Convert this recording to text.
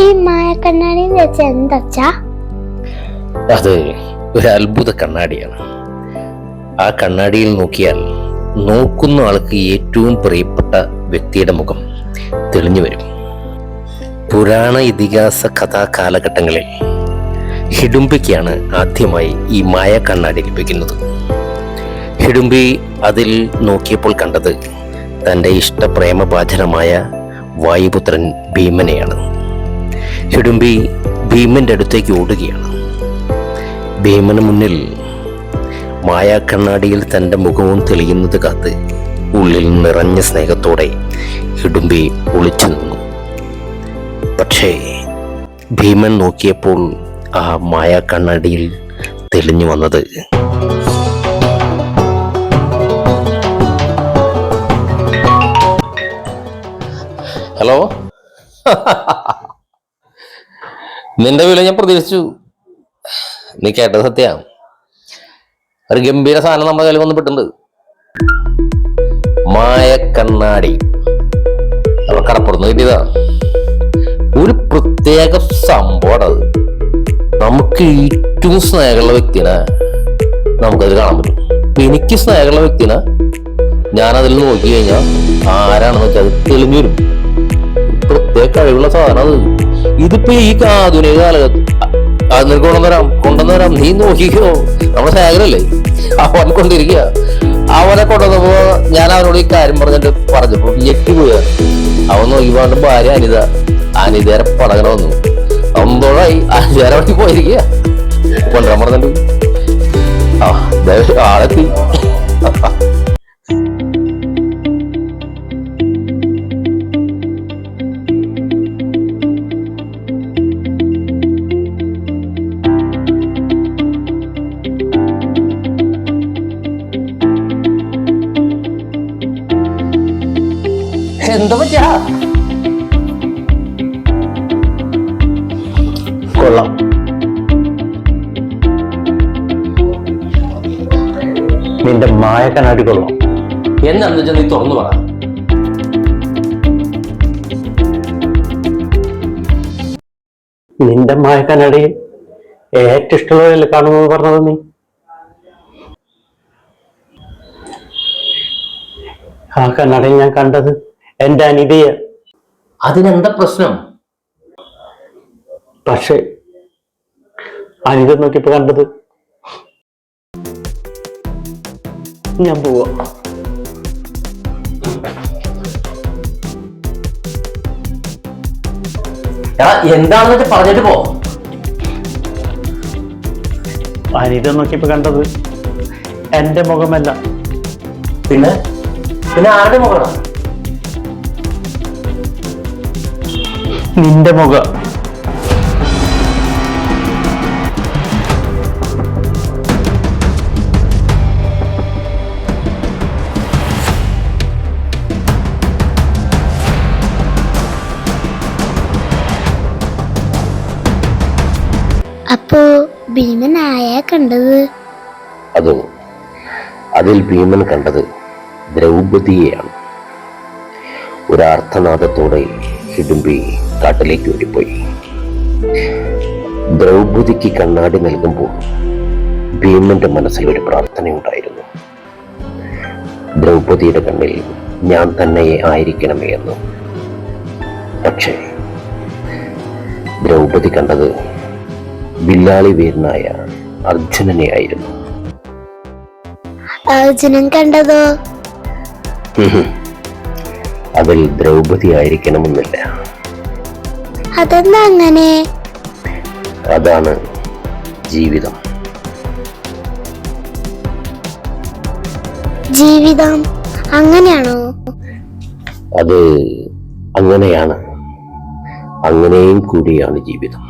ഈ മായക്കണ്ണാടി വെച്ച് എന്തച്ചാ? അത് ഒരു അത്ഭുത കണ്ണാടിയാണ്. ആ കണ്ണാടിയിൽ നോക്കിയാൽ നോക്കുന്ന ആൾക്ക് ഏറ്റവും പ്രിയപ്പെട്ട വ്യക്തിയുടെ മുഖം തെളിഞ്ഞു വരും. പുരാണ ഇതിഹാസ കഥാ കാലഘട്ടങ്ങളിൽ ഹിഡുംബിക്കാണ് ആദ്യമായി ഈ മായ കണ്ണാടി ലഭിക്കുന്നത്. ഹിഡുംബി അതിൽ നോക്കിയപ്പോൾ കണ്ടത് തന്റെ ഇഷ്ടപ്രേമഭാജനമായ വായുപുത്രൻ ഭീമനെയാണ്. ഹിഡുംബി ഭീമന്റെ അടുത്തേക്ക് ഓടുകയാണ്. ഭീമന് മുന്നിൽ മായാക്കണ്ണാടിയിൽ തന്റെ മുഖവും തെളിയുന്നത് കാത്ത് ഉള്ളിൽ നിറഞ്ഞ സ്നേഹത്തോടെ ഹിഡുംബി ഒളിച്ചു നിന്നു. പക്ഷേ ഭീമൻ നോക്കിയപ്പോൾ ആ മായാക്കണ്ണാടിയിൽ തെളിഞ്ഞു വന്നത് ഹലോ? നിന്റെ വില ഞാൻ പ്രതീക്ഷിച്ചു. നീ കേട്ടത് സത്യ. ഒരു ഗംഭീര സാധനം നമ്മുടെ കയ്യിൽ വന്നിട്ടുണ്ട് മായ കണ്ണാടി. അവ കടപ്പുറത്ത് കിട്ടിയതാ. ഒരു പ്രത്യേക സംഭവമാണ് അത്. നമുക്ക് ഏറ്റവും സ്നേഹമുള്ള വ്യക്തിനെ നമുക്കത് കാണാൻ പറ്റും. ഇപ്പൊ എനിക്ക് സ്നേഹമുള്ള വ്യക്തിനെ ഞാനതിൽ നോക്കി കഴിഞ്ഞാൽ ആരാണെന്ന് വെച്ചാൽ അത് തെളിഞ്ഞു വരും. പ്രത്യേക കഴിവുള്ള സാധനം അത്. ഇതിപ്പോ ഈ ആധുനിക കാലഘട്ടം അത് നിനക്ക് കൊണ്ടുവന്നരാം കൊണ്ടുവന്നരാം നീ നോക്കിക്കോ. നമ്മുടെ സാഗരല്ലേ? അവൻ കൊണ്ടിരിക്കുക. അവനെ കൊണ്ടുവന്നപ്പോ ഞാൻ അവനോട് ഈ കാര്യം പറഞ്ഞിട്ട് പറഞ്ഞപ്പോ ഞെട്ടിപ്പോയ അവൻ നോക്കിപ്പോണ്ട് ഭാര്യ അനിത. അനിതേരെ പടകണ വന്നു. അമ്പോഴായി അനിതേരെ അവിടെ പോയിരിക്കുക. കൊണ്ടുവരാൻ പറഞ്ഞിട്ട്. ആ ആളെത്തി. എന്താ പറ്റാ കൊള്ളാം. നിന്റെ മായ കണ്ണാടി കൊള്ളാം എന്താണെന്ന് വെച്ചാൽ നീ തുറന്നു പറ. നിന്റെ മായ കണ്ണാടി ഏറ്റവും ഇഷ്ടമുള്ളതല്ലേ കാണുമെന്ന് പറഞ്ഞത് നീ? ആ കണ്ണടയിൽ ഞാൻ കണ്ടത് എന്റെ അനിതയെ. അതിനെന്താ പ്രശ്നം? പക്ഷേ അനിത നോക്കിയപ്പോ കണ്ടത് ഞാൻ പോവാ. എന്താണെന്ന് വെച്ചാൽ പറഞ്ഞിട്ട് പോ. അനിത നോക്കിയപ്പോ കണ്ടത് എന്റെ മുഖമല്ല. പിന്നെ? പിന്നെ ആരുടെ മുഖമാണ് നിന്റെ മുഖം. അപ്പോ ഭീമൻ ആയാ കണ്ടത്? അതോ അതിൽ ഭീമൻ കണ്ടത് ദ്രൗപതിയെയാണ്. ഒരു ഹിഡുംബി കാട്ടിലേക്ക് ഓടിപ്പോയി. ദ്രൗപതിക്ക് കണ്ണാടി നൽകുമ്പോൾ ഭീമന്റെ മനസ്സിൽ ഒരു പ്രാർത്ഥനയുണ്ടായിരുന്നു. ദ്രൗപതിയുടെ കണ്ണിൽ ഞാൻ തന്നെ ആയിരിക്കണമേ എന്ന്. പക്ഷേ ദ്രൗപതി കണ്ടത് ബില്ലാളി വീരനായ അർജുനനെ ആയിരുന്നു. അർജുനൻ കണ്ടതോ. അതിൽ ദ്രൗപതി ആയിരിക്കണമെന്നില്ല അതെന്താ അങ്ങനെ? അതാണ് ജീവിതം. ജീവിതം അങ്ങനെയാണോ? അത് അങ്ങനെയാണ്. അങ്ങനെയും കൂടിയാണ് ജീവിതം.